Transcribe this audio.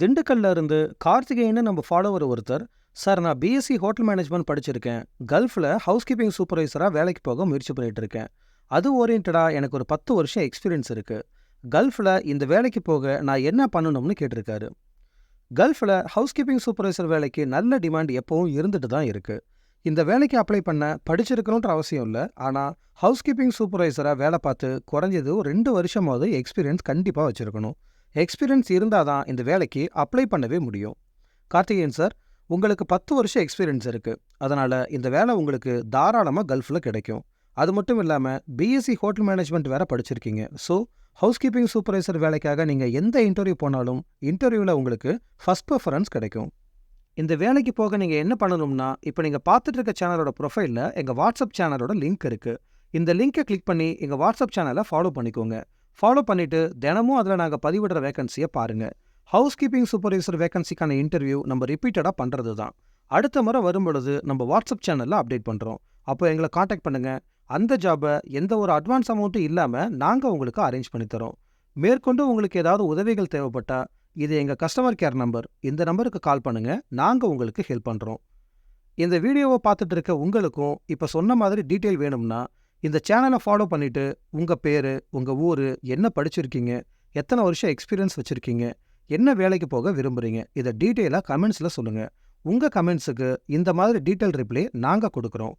திண்டுக்கல்ல இருந்து கார்த்திகேயன்னு நம்ம ஃபாலோவர் ஒருத்தர் சார் நான் பிஎஸ்சி ஹோட்டல் மேனேஜ்மெண்ட் படிச்சிருக்கேன். கல்ஃபில் ஹவுஸ் கீப்பிங் சூப்பர்வைசராக வேலைக்கு போக முயற்சி பண்ணிட்டு இருக்கேன். அது ஓரியன்டாக எனக்கு ஒரு பத்து வருஷம் எக்ஸ்பீரியன்ஸ் இருக்கு. கல்ஃபில் இந்த வேலைக்கு போக நான் என்ன பண்ணணும்னு கேட்டிருக்காரு. கல்ஃபில் ஹவுஸ் கீப்பிங் சூப்பர்வைசர் வேலைக்கு நல்ல டிமாண்ட் எப்பவும் இருந்துட்டு தான் இருக்கு. இந்த வேலைக்கு அப்ளை பண்ண படிச்சிருக்கணுன்ற அவசியம் இல்லை. ஆனால் ஹவுஸ் கீப்பிங் சூப்பர்வைசராக வேலை பார்த்து குறைஞ்சது ஒரு ரெண்டு வருஷமாவது எக்ஸ்பீரியன்ஸ் கண்டிப்பாக வச்சுருக்கணும். எக்ஸ்பீரியன்ஸ் இருந்தால் தான் இந்த வேலைக்கு அப்ளை பண்ணவே முடியும். கார்த்திகேயன் சார் உங்களுக்கு பத்து வருஷம் எக்ஸ்பீரியன்ஸ் இருக்குது அதனால் இந்த வேலை உங்களுக்கு தாராளமாக கல்ஃபில் கிடைக்கும். அது மட்டும் இல்லாமல் பிஎஸ்சி ஹோட்டல் மேனேஜ்மெண்ட் வேற படிச்சிருக்கீங்க. ஸோ ஹவுஸ் கீப்பிங் சூப்பர்வைசர் வேலைக்காக நீங்கள் எந்த இன்டர்வியூ போனாலும் இன்டர்வியூவில் உங்களுக்கு ஃபஸ்ட் ப்ரிஃபரன்ஸ் கிடைக்கும். இந்த வேலைக்கு போக நீங்கள் என்ன பண்ணணும்னா இப்போ நீங்கள் பார்த்துட்டு இருக்க சேனலோட ப்ரொஃபைலில் எங்கள் வாட்ஸ்அப் சேனலோட லிங்க் இருக்குது இந்த லிங்க்கை கிளிக் பண்ணி எங்கள் வாட்ஸ்அப் சேனலை ஃபாலோ பண்ணிக்கோங்க. ஃபாலோ பண்ணிவிட்டு தினமும் அதில் நாங்கள் பதிவிடுற வேகன்சியை பாருங்கள் ஹவுஸ் கீப்பிங் சூப்பர்வைசர் வேகன்சிக்கான இன்டர்வியூ நம்ம ரிப்பீட்டடாக பண்ணுறது தான் அடுத்த முறை வரும்பொழுது நம்ம வாட்ஸ்அப் சேனலில் அப்டேட் பண்ணுறோம் அப்போ எங்களை காண்டாக்ட் பண்ணுங்கள் அந்த ஜாபை எந்த ஒரு அட்வான்ஸ் அமௌண்ட்டும் இல்லாமல் நாங்கள் உங்களுக்கு அரேஞ்ச் பண்ணித்தரோம் மேற்கொண்டு உங்களுக்கு ஏதாவது உதவிகள் தேவைப்பட்டா இது எங்கள் கஸ்டமர் கேர் நம்பர் இந்த நம்பருக்கு கால் பண்ணுங்கள் நாங்கள் உங்களுக்கு ஹெல்ப் பண்ணுறோம் இந்த வீடியோவை பார்த்துட்டு இருக்க உங்களுக்கும் இப்போ சொன்ன மாதிரி டீட்டெயில் வேணும்னா இந்த சேனலை ஃபாலோ பண்ணிவிட்டு உங்கள் பேர் உங்கள் ஊர் என்ன படிச்சிருக்கீங்க எத்தனை வருஷம் எக்ஸ்பீரியன்ஸ் வச்சுருக்கீங்க என்ன வேலைக்கு போக விரும்புகிறீங்க இதை டீட்டெயிலாக கமெண்ட்ஸில் சொல்லுங்கள் உங்கள் கமெண்ட்ஸுக்கு இந்த மாதிரி டீட்டெயில் ரிப்ளை நாங்கள் கொடுக்குறோம்.